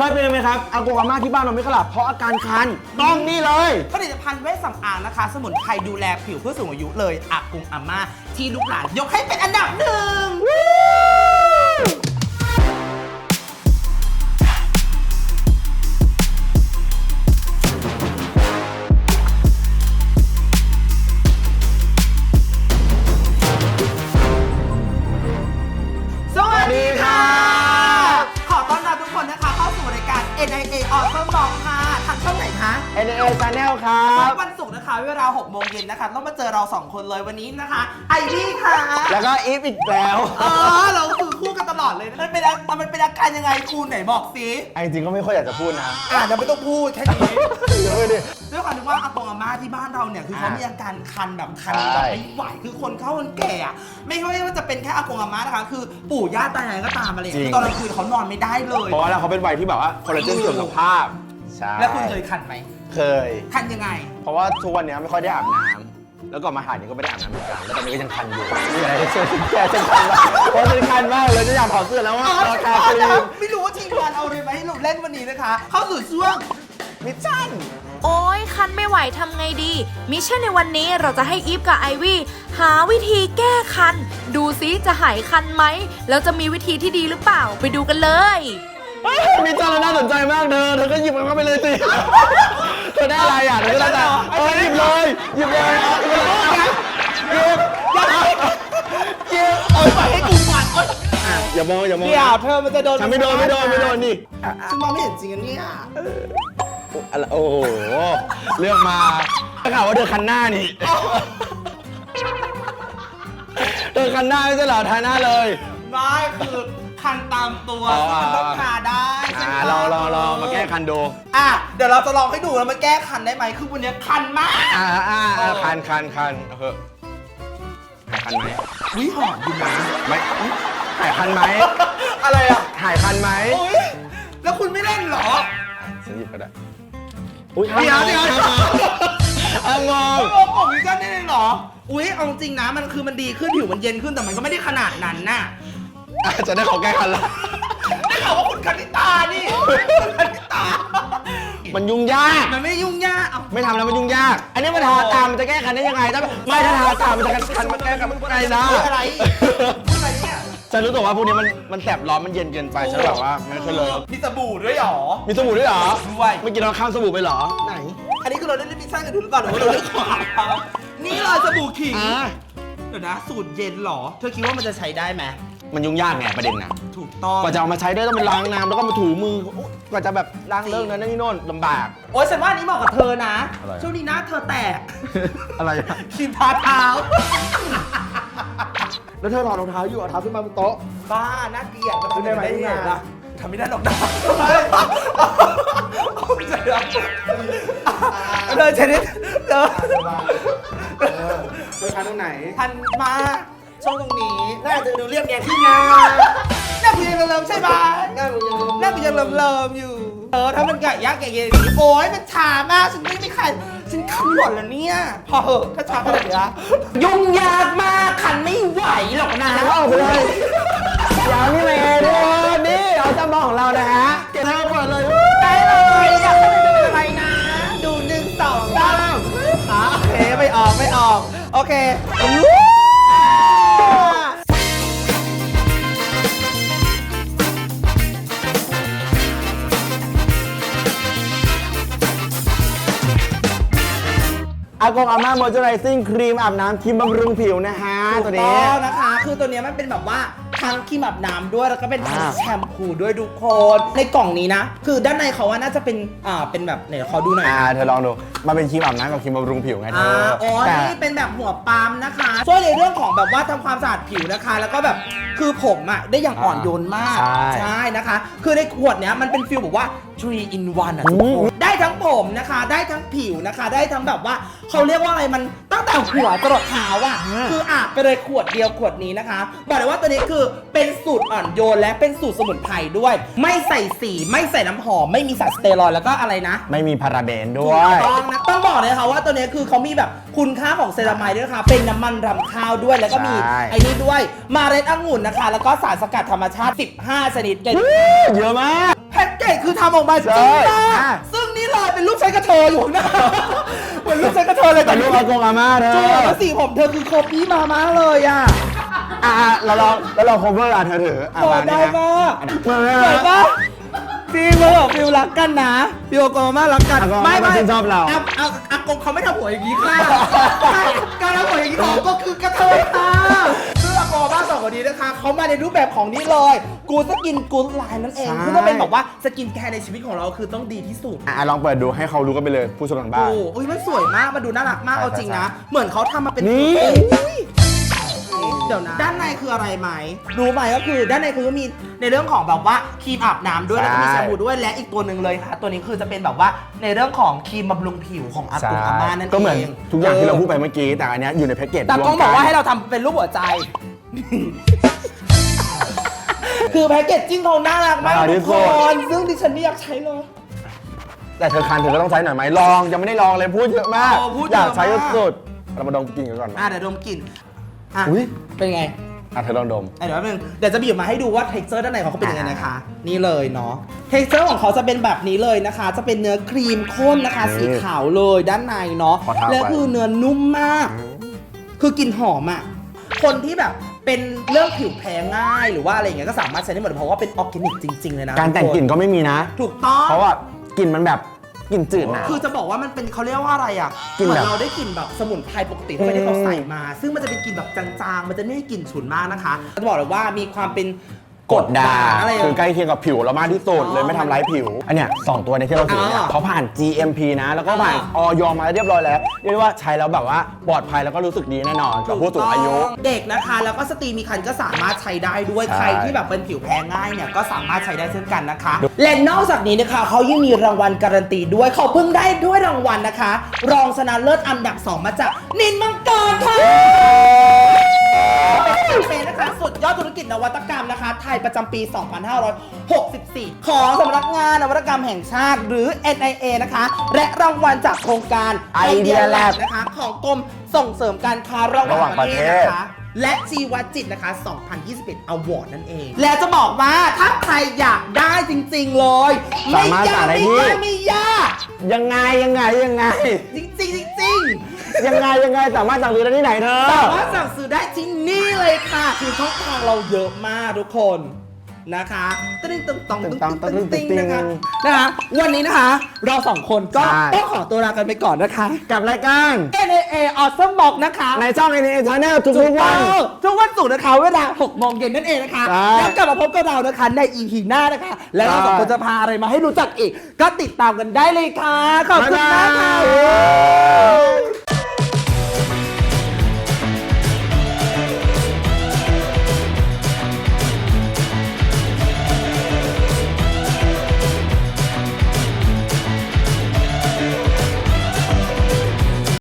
เคยเป็นไหมครับอากงอาม่าที่บ้านเราไม่ขลับเพราะอาการคันต้องนี่เลย ผลิตภัณฑ์เวชสำอางนะคะ สมุนไพรดูแลผิวเพื่อสูงอายุเลยอากงอาม่าที่ลูกหลานยกให้เป็นอันดับหนึ่ง มาบอกค่ะ ทางช่องไหนคะ n a Channel ครัทุบกวันศุกร์นะคะเวลา6โมงเย็นนะคะ ต้องมาเจอเรา 2 คนเลยวันนี้นะคะ ไอวี่ค่ะ แล้วก็อีฟอีกแล้ว เออ เราคือคู่กันตลอดเลยนะมันเป็นอามันเป็นอาการยังไงคุณไหนบอกสิ ไอ้จริงก็ไม่ค่อยอยากจะพูดนะอ่าจะไม่ต้องพูดแค่นี้ เดี๋ยวไปดิ ด้วยความที่ว่าอากงอาม่าที่บ้านเราเนี่ยคือเขาอ่ามีมีอาการคันแบบคันใช่แบบไม่ไหวคือคนเข้าคนแก่อะไม่ใช่ว่าจะเป็นแค่อากงอาม่านะคะคือปู่ย่าตายายก็ตามอะไรอย่างเงี้ยคือตอนกลางคืนเขานอนไม่ได้เลย เพราะว่าเขาเป็นวัยที่แบบว่าคอลลาเจนเสื่อมสภาพ ใช่ แล้วคุณเคยคันไหมเคยคันยังไง เพราะว่าทุกวันเนี้ยไม่ค่อยได้อาบน้ำแล้วก็มาหานี่ก็ไม่ได้อาบน้ำเหมือนกันแล้วตอนนี้ก็ยังคันอยู่นี่อะไรช่วยแก้ฉันคันมากเพราะฉันคันมากเลยจะอยากถอดเสื้อแล้วว่าอ๋อราคาครีมไม่รู้ว่าทีมงานเอาอะไรมาให้เราเล่นวันนี้นะคะ เข้าสู่ช่วงมิชชั่น โอ้ยคันไม่ไหวทำไงดี มิชชั่นในวันนี้เราจะให้อีฟกับไอวี่หาวิธีแก้คัน ดูซิจะหายคันไหม แล้วจะมีวิธีที่ดีหรือเปล่า ไปดูกันเลย มีจานแล้วน่าสนใจมากเธอเธอก็หยิบมันเข้าไปเลยสิเธอได้อะไรอะเธอก็ได้แต่เออหยิบเลยหยิบเลยเอาหยิบเลยเอาหยิบหยิบเอาไปให้กูก่อนโอ๊ยอะอย่ามองอย่ามองเดี๋ยวเธอมันจะโดนฉันไม่โดนไม่โดนไม่โดนนี่ฉันมองไม่เห็นจริงอันเนี่ยอะไรโอ้โหเลือกมาถ้าข่าวว่าเธอคันหน้านี่เธอคันหน้าไม่ใช่เหรอทาหน้าเลยไม่คือ คันตามตัวอ๋อมันต้องทาได้ใช่อ่าไหมลองลองลองมาแก้คันดูอะเดี๋ยวเราจะลองให้ดูแล้วมาแก้คันได้ไหมคือวันนี้คันมาก อ่าอ่าอ่าคันคันคันเอาเถอะหายคันไหมวิหอมดีนะไม่หายคันไหมอะไรอะหายคันไหมโอ้ยแล้วคุณไม่เล่นเหรอ ฉันหยิบก็ได้อุ้ยเดี๋ยวเดี๋ยวเดี๋ยวอะงง โอ้ผมวิจารณ์ได้เลยเหรอ อุ้ยเอาจริงนะ มันคือมันดีขึ้นผิวมันเย็นขึ้นแต่มันก็ไม่ได้ขนาดนั้นน่ะ อะจะได้ขอแก้คันละ ได้ข่าวว่าคุณคณิตานี่คุณคณิตา มันยุ่งยาก มันไม่ยุ่งยากเอา ไม่ทำแล้วมันยุ่งยาก อันนี้มันทาตามมันจะแก้คันได้ยังไงถ้าไม่ถ้าทาตามมันจะคันมันแก้กันไงนะพูดอะไรพูดอะไรเนี่ยฉันรู้ตัวว่าพวกนี้มันมันแสบร้อนมันเย็นเกินไปฉันแบบว่าไม่เคยเลยมีสบู่ด้วยเหรอ มีสบู่ด้วยเหรอด้วย เมื่อกี้เราข้ามสบู่ไปเหรอ ไหน อันนี้คือเราได้เล่นมิชชั่นกันดูหรือเปล่าหรือว่าเราเล่นความนี่เลยสบู่ขิง อ่า เดี๋ยวนะ สูตรเย็นเหรอ เธอคิดว่ามันจะใช้ได้ไหม มันยุ่งยากไงประเด็นนะถูกต้อง กว่าจะเอามาใช้ได้ต้องไปล้างน้ำแล้วก็มาถูมือโอ๊ยกว่าจะแบบล้างเลิกนั้นนี่โน่นลำบาก โอ๊ยฉันว่าอันนี้เหมาะกับเธอนะ อะไร ช่วงนี้หน้าเธอแตกอะไรอะครีมทาเท้า แล้วเธอถอดรองเท้าอยู่เอาเท้าขึ้นมาบนโต๊ะ บ้าน่าเกลียดมันทำได้ไหมยังงทำได้ล่ะทำไม่ได้หรอกนะเธอชนิดเธอเธอคันตรงไหนพันมา ช่วงตรงนี้ น่าจะดูเรียบแรงขึ้นนะหน้ากูยังเลิมๆใช่ไหมน่ามึงยังหน้ากูยังเลิมๆอยู่ เออถ้ามันไก่ย่างไก่เย็นอย่างนี้โอ๊ยมันชามากฉันไม่ไม่คันฉันคันหมดแล้วเนี่ย พอเหอะถ้าชาขนาดนี้ยุ่งยากมากคันไม่ไหวหรอกนะเอาไปเลยอย่านี่เลยทุกคนนี่เอาจำลองของเรานะฮะเก็บเธอเปิดเลยได้เลยอยากให้มันเป็นอะไรนะ ดูหนึ่งสองสามอะโอเคไม่ออกไม่ออก โอเค อากงอาม่ามอยเจอไรซิ่งครีมอาบน้ำครีมบำรุงผิวนะฮะตัวถูนี้กต้องนะคะ คือตัวเนี้ยมันเป็นแบบว่าทั้งครีมอาบน้ำด้วย แล้วก็เป็นทั้งอ่า แชม พูด้วยทุกคนในกล่องนี้นะ คือด้านในเขาว่าน่าจะเป็นอ่าเป็นแบบไหนขอดูหน่อยอ่าเธอลองดู มันเป็นครีมอาบน้ำกับครีมบำรุงผิวไงเธอ่าออ๋อแต่ นี่เป็นแบบหัวปาล์มนะคะช่วยในเรื่องของแบบว่าทำความสะอาดผิวนะคะ แล้วก็แบบคือผมอะได้อย่างอ่อนโยนมากใช่นะคะ คือในขวดเนี้ยมันเป็นฟิลแบบว่า3 in 1อะทุกอืคมนได้ทั้งผมนะคะ ได้ทั้งผิวนะคะ ได้ทั้งแบบว่าเขาเรียกว่าอะไรมันตั้งแต่หัวจรดเท้าอะคืออาบไปเลยขวดเดียวขวดนี้นะคะบอกเลยว่าตัวนี้คือเป็นสูตรอ่อนโยนและเป็นสูตรสมุนไพรด้วย ไม่ใส่สีไม่ใส่น้ำหอม ไม่มีสารสเตียรอยด์แล้วก็อะไรนะ ไม่มีพาราเบนด้วถูย กต้องนะต้องบอกเลยค่ะว่าตัวนี้คือเขามีแบบคุณค่าของเซรามายด้วยนะคะเป็นน้ำมันรำข้าวด้วยแล้วก็มีใช่ ไอ้นี่ด้วยมาเร็ดองุ่นนะคะ แล้วก็สารสกัดธรรมชาติ 15 ชนิดเลยเยอะมาก แพพ็กเกจคือทำออกมาจริงมากซึ่งนี่เลยเป็นรูปใช้กระเทยอยู่ข้างหน้าเหมือนรูปใช้กระเทยเลยแต่ลูกอากงอาม่าเธอ จูแล้วสีผมเธอคือโคปี้มามากเลยอะ อะอะเราลองเราลอง cover อะเธอถืออะโอ้มาได้นี่นะปะมาสวยปะฟิลมาบอกฟิลรักกันนะฟิลโกมารักกันอากงอาม่าชื่นชอบเราะอะอากงเขาไม่ทำหัวอย่างนี้ค่ะการทำหัวอย่างนี้ของก็คือกระเทยค่ะซึ่งอากงอาม่าสองคนนี้นะคะเขามาในรูปแบบของนี่เลย กูสกินกูไลน์นั่นเองคือต้องเป็นแบบว่าสกินแคร์ในชีวิตของเราคือต้องดีที่สุด อะลองเปิดดูให้เขารู้กันไปเลยผู้ชมทางบ้าน โอ้อุ้ยมันสวยมาก มันดูน่ารักมากใช่เอาจริงนะใช่เหมือนเขาทำมาเป็นนี่ อุ้ย เดี๋ยวนะด้านในคืออะไรไหมรู้ไหมก็คือด้านในคือมีในเรื่องของแบบว่าครีมอาบน้ำด้วยแล้วก็มีแชมพูด้วยและอีกตัวหนึ่งเลยค่ะ ตัวนี้คือจะเป็นแบบว่าในเรื่องของครีมบำรุงผิวของอาใช่กุอาม่านั่นเองก็เหมือนทุกอย่างที่เราพูดไปเมื่อกี้แต่อันเนี้ยอยู่ในแพ็กเกจแต่รวมก้องบอกว่าให้เราทำเป็นรูปหัวใจ คือแพ็กเกจจิ้งเขาน่ารักมากทุกคนซึ่งดิฉันไม่อยากใช้เลย แต่เธอคันเธอก็ต้องใช้หน่อยไหมลองยังไม่ได้ลองเลยพูดเยอะมาก โอ้พูดอยากเยอะมากใช้สุดๆเรามาดมกลินกันก่อนไหม อะเดี๋ยวดมกลิ่น อะอุ๊ยเป็นไงอะเธอลองดม อะเดี๋ยวแป๊บนึงเดี๋ยวจะบีบมาให้ดูว่า t e x t อร์ด้านในของเขาเป็นยังไงนะคะ นี่เลยเนาะ t e x t อร์ของเขาจะเป็นแบบนี้เลยนะคะ จะเป็นเนื้อครีมข้นนะคะนี่สีขาวเลยด้านในเนาะขอทาแล้วไปคือเนื้อนุ่มมาก คือกลิ่นหอมอะ คนที่แบบเป็นเรื่องผิวแพ้ง่ายหรือว่าอะไรอย่างเงี้ยก็สามารถใช้ได้หมดเพราะว่าเป็นออร์แกนิกจริง ๆ เลยนะการแต่งกลิ่นก็ไม่มีนะ ถูกต้อง เพราะว่ากลิ่นมันแบบ กลิ่นจืดนะ คือจะบอกว่ามันเป็นเขาเรียกว่าอะไรอะกลิ่นเหมือแบบนเราได้กลิ่นแบบสมุนไพรปกติที่ไม่ได้อืมเขาใส่มา ซึ่งมันจะเป็นกลิ่นแบบจางๆ มันจะไม่ได้กลิ่นฉุนมากนะคะจะบอกเลยว่ามีความเป็น กดดาอะไรคือใกล้เคียงกับผิวเรามากที่สุดเลยไม่ทำร้ายผิว อันเนี้ยสองตัวเนี้ที่เราถือเนี่ยอ่าเขาผ่าน GMP นะ แล้วก็ผ่านอ่าออยมาเรียบร้อยแล้วเรียกได้ว่าใช้แล้วแบบว่าปลอดภัยแล้วก็รู้สึกดีแน่นอนกับผู้สูงอายุ เด็กนะคะ แล้วก็สตรีมีครรภ์ก็สามารถใช้ได้ด้วยใช่ ใครที่แบบเป็นผิวแพ้ง่ายเนี่ยก็สามารถใช้ได้เช่นกันนะคะ และนอกจากนี้นะคะเขายังมีรางวัลการันตีด้วยเขาเพิ่งได้ด้วยรางวัลนะคะ รองชนะเลิศอันดับ 2 มาจากนินมังกรค่ะ เป็นแคมเปญนะคะ สุดยอดธุรกิจนวัตกรรมนะคะ ไทยประจำปี 2564 ของสำนักงานนวัตกรรมแห่งชาติหรือ NIA นะคะ และรางวัลจากโครงการ Idea Lab นะคะ ของกรมส่งเสริมการค้าระหระหว่าว่างงปประระเทเทศศ นะคะ และชีวจิตนะคะ 2021 Award นั่นเอง และจะบอกว่าถ้าใครอยากได้จริงๆเลย ไม่สามารถยากสั่งได้ไม่ที่ ยากไม่ยาก ยังไงยังไงยังไง จริงๆจริงๆ ยังไงยังไงสามารถสั่งซื้อได้ที่ไหนเธอ สามารถสั่งซื้อได้ที่นี่เลยค่ะ คือช่องทางเราเยอะมากทุกคนนะคะตึ้งตึ้งตองตึ้งตึ้งตึ้งตึ้งนะคะนะคะ วันนี้นะคะ เราสองคนก็ใช่ ต้องขอตัวลากันไปก่อนนะคะ กับรายการ NAA Awesome Box นะคะ ในช่อง NN Channel ทุทุกกๆวัวันนทุกวันศุกร์นะคะ เวลา 6 โมงเย็นนั่นเองนะคะ ใช่แล้วกลับมาพบกับเรานะคะใน EP หน้านะคะ แล้วเราใช่สองคนจะพาอะไรมาให้รู้จักอีก ก็ติดตามกันได้เลยค่ะ ขอบคุณมากค่ะบ๊ายบาย